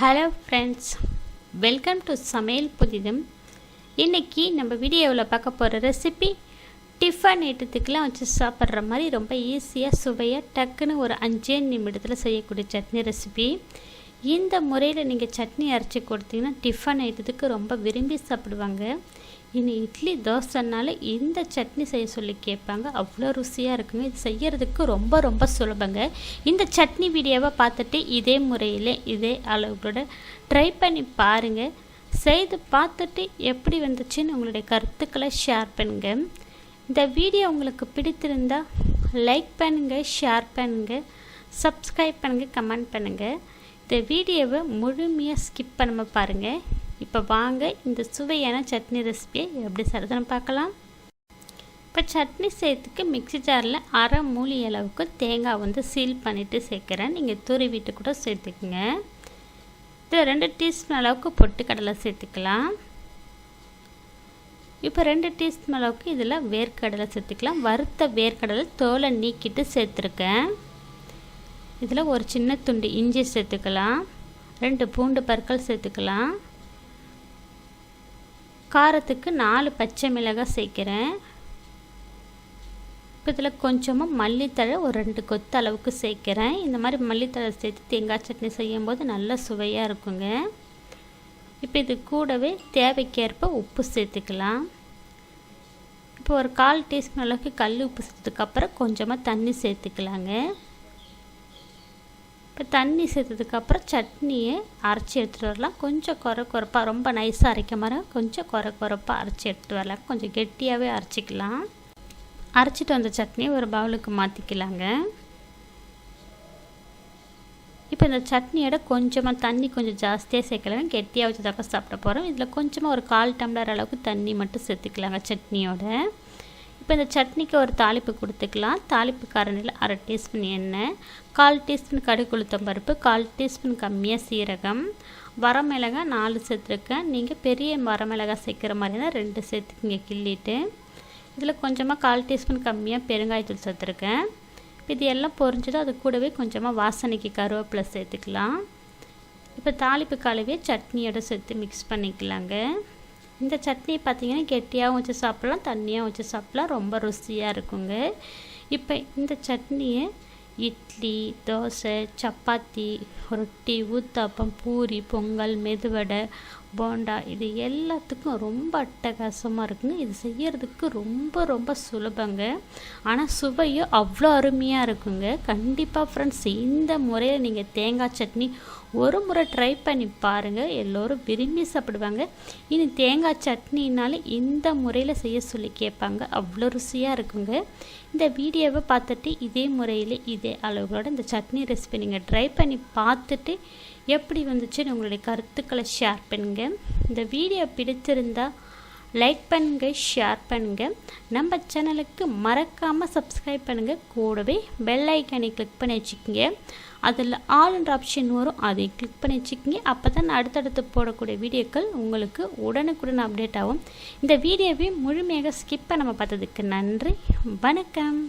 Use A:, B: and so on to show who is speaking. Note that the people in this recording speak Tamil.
A: ஹலோ ஃப்ரெண்ட்ஸ் வெல்கம் டு சமையல் புதிதம் இன்றைக்கி நம்ம வீடியோவில் பார்க்க போகிற ரெசிபி டிஃபன் ஐட்டத்துக்கெலாம் வச்சு சாப்பிட்ற மாதிரி ரொம்ப ஈஸியாக சுவையாக டக்குன்னு ஒரு அஞ்சே நிமிடத்தில் செய்யக்கூடிய சட்னி ரெசிபி இந்த முறையில் நீங்கள் சட்னி அரைச்சி கொடுத்தீங்கன்னா டிஃபன் ஐட்டத்துக்கு ரொம்ப விரும்பி சாப்பிடுவாங்க. இனி இட்லி தோசைனால இந்த சட்னி செய்ய சொல்லி கேட்பாங்க. அவ்வளோ ருசியாக இருக்குங்க. இது செய்யறதுக்கு ரொம்ப ரொம்ப சுலபங்க. இந்த சட்னி வீடியோவை பார்த்துட்டு இதே முறையில் இதே அளவுகளோட ட்ரை பண்ணி பாருங்கள் செய்து பார்த்துட்டு எப்படி வந்துச்சுன்னு உங்களுடைய கருத்துக்களை ஷேர் பண்ணுங்க. இந்த வீடியோ உங்களுக்கு பிடித்திருந்தால் லைக் பண்ணுங்கள் ஷேர் பண்ணுங்கள் சப்ஸ்கிரைப் பண்ணுங்கள் கமெண்ட் பண்ணுங்கள் இந்த வீடியோவை முழுமையாக ஸ்கிப் பண்ணாமல் பாருங்கள் இப்போ வாங்க இந்த சுவையான சட்னி ரெசிபியை எப்படி செய்கிறதுன்னு பார்க்கலாம். இப்போ சட்னி செய்யறதுக்கு மிக்சி ஜாரில் அரை மூலி அளவுக்கு தேங்காய் வந்து சீல் பண்ணிவிட்டு சேர்க்குறேன். நீங்கள் துருவிட்டு கூட சேர்த்துக்குங்க. இதில் ரெண்டு டீஸ்பூன் அளவுக்கு பொட்டுக்கடலை சேர்த்துக்கலாம். இப்போ ரெண்டு டீஸ்பூன் அளவுக்கு இதில் வேர்க்கடலை சேர்த்துக்கலாம். வறுத்த வேர்க்கடலை தோலை நீக்கிட்டு சேர்த்துருக்கேன். இதில் ஒரு சின்ன துண்டு இஞ்சி சேர்த்துக்கலாம். ரெண்டு பூண்டு பற்கள் சேர்த்துக்கலாம். காரத்துக்கு நாலு பச்சை மிளகாய் சேர்க்குறேன். இப்போ இதில் கொஞ்சமாக மல்லித்தழை ஒரு ரெண்டு கொத்து அளவுக்கு சேர்க்குறேன். இந்த மாதிரி மல்லித்தழை சேர்த்து தேங்காய் சட்னி செய்யும்போது நல்லா சுவையாக இருக்குங்க. இப்போ இது கூடவே தேவைக்கேற்ப உப்பு சேர்த்துக்கலாம். இப்போ ஒரு கால் டீஸ்பூன் அளவுக்கு கல் உப்பு சேர்த்ததுக்கப்புறம் கொஞ்சமாக தண்ணி சேர்த்துக்கலாங்க. இப்போ தண்ணி சேர்த்ததுக்கப்புறம் சட்னியை அரைச்சி எடுத்துகிட்டு வரலாம். கொஞ்சம் குறை குறைப்பாக ரொம்ப நைஸாக அரைக்க மாதிரி கொஞ்சம் குறை குறைப்பாக அரைச்சி எடுத்துகிட்டு வரலாம். கொஞ்சம் கெட்டியாகவே அரைச்சிக்கலாம். அரைச்சிட்டு வந்த சட்னியை ஒரு பவுலுக்கு மாற்றிக்கலாங்க இப்போ இந்த சட்னியோட கொஞ்சமாக தண்ணி கொஞ்சம் ஜாஸ்தியாக சேர்க்கலாம் கெட்டியாக வச்சு தக்க சாப்பிட போகிறோம் இதில் கொஞ்சமாக ஒரு கால் டம்ளர் அளவுக்கு தண்ணி மட்டும் சேர்த்துக்கலாங்க சட்னியோட. இப்போ இந்த சட்னிக்கு ஒரு தாளிப்பு கொடுத்துக்கலாம். தாளிப்பு காரணியில் அரை டீஸ்பூன் எண்ணெய் கால் டீஸ்பூன் கடுகு உளுத்தம் பருப்பு கால் டீஸ்பூன் கம்மியாக சீரகம் வரமிளகாய் நாலு சேர்த்துருக்கேன். நீங்கள் பெரிய வரமிளகாய் சேர்க்குற மாதிரினா ரெண்டு சேர்த்துக்கிங்க கிள்ளிட்டு இதில் கொஞ்சமாக கால் டீஸ்பூன் கம்மியாக பெருங்காயத்தூள் சேர்த்துருக்கேன். இது எல்லாம் பொரிஞ்சதும் அது கூடவே கொஞ்சமாக வாசனைக்கு கருவேப்பிலை சேர்த்துக்கலாம். இப்போ தாளிப்பு கழுவி சட்னியோட சேர்த்து மிக்ஸ் பண்ணிக்கலாங்க. இந்த சட்னி பார்த்திங்கன்னா கெட்டியாகவும் வச்சு சாப்பிட்லாம் தண்ணியாகவும் வச்சு சாப்பிட்லாம். ரொம்ப ருசியாக இருக்குங்க. இப்போ இந்த சட்னியை இட்லி தோசை சப்பாத்தி ரொட்டி ஊத்தாப்பம் பூரி பொங்கல் மெதுவடை போண்டா இது எல்லாத்துக்கும் ரொம்ப அட்டகாசமாக இருக்குங்க இது செய்யறதுக்கு ரொம்ப ரொம்ப சுலபங்க. ஆனால் சுவையும் அவ்வளோ அருமையாக இருக்குங்க. கண்டிப்பாக ஃப்ரெண்ட்ஸ் இந்த முறையில் நீங்கள் தேங்காய் சட்னி ஒரு முறை ட்ரை பண்ணி பாருங்கள் எல்லோரும் விரும்பி சாப்பிடுவாங்க. இனி தேங்காய் சட்னினாலே இந்த முறையில் செய்ய சொல்லி கேட்பாங்க. அவ்வளோ ருசியாக இருக்குங்க. இந்த வீடியோவை பார்த்துட்டு இதே முறையில் இதே அளவுகளோட இந்த சட்னி ரெசிபி நீங்கள் ட்ரை பண்ணி பார்த்துட்டு எப்படி வந்துச்சுன்னு உங்களுடைய கருத்துக்களை ஷேர் பண்ணுங்கள் இந்த வீடியோ பிடிச்சிருந்தால் லைக் பண்ணுங்கள் ஷேர் பண்ணுங்கள் நம்ம சேனலுக்கு மறக்காமல் சப்ஸ்கிரைப் பண்ணுங்கள் கூடவே பெல் ஐக்கனை கிளிக் பண்ணி வச்சுக்கோங்க. அதில் ஆல்ன்ற ஆப்ஷன் வரும். அதை கிளிக் பண்ணி வச்சுக்கோங்க. அப்போ தான் அடுத்தடுத்து போடக்கூடிய வீடியோக்கள் உங்களுக்கு உடனுக்குடன் அப்டேட் ஆகும். இந்த வீடியோவை முழுமையாக ஸ்கிப் பண்ணாமல் பார்த்ததுக்கு நன்றி. வணக்கம்.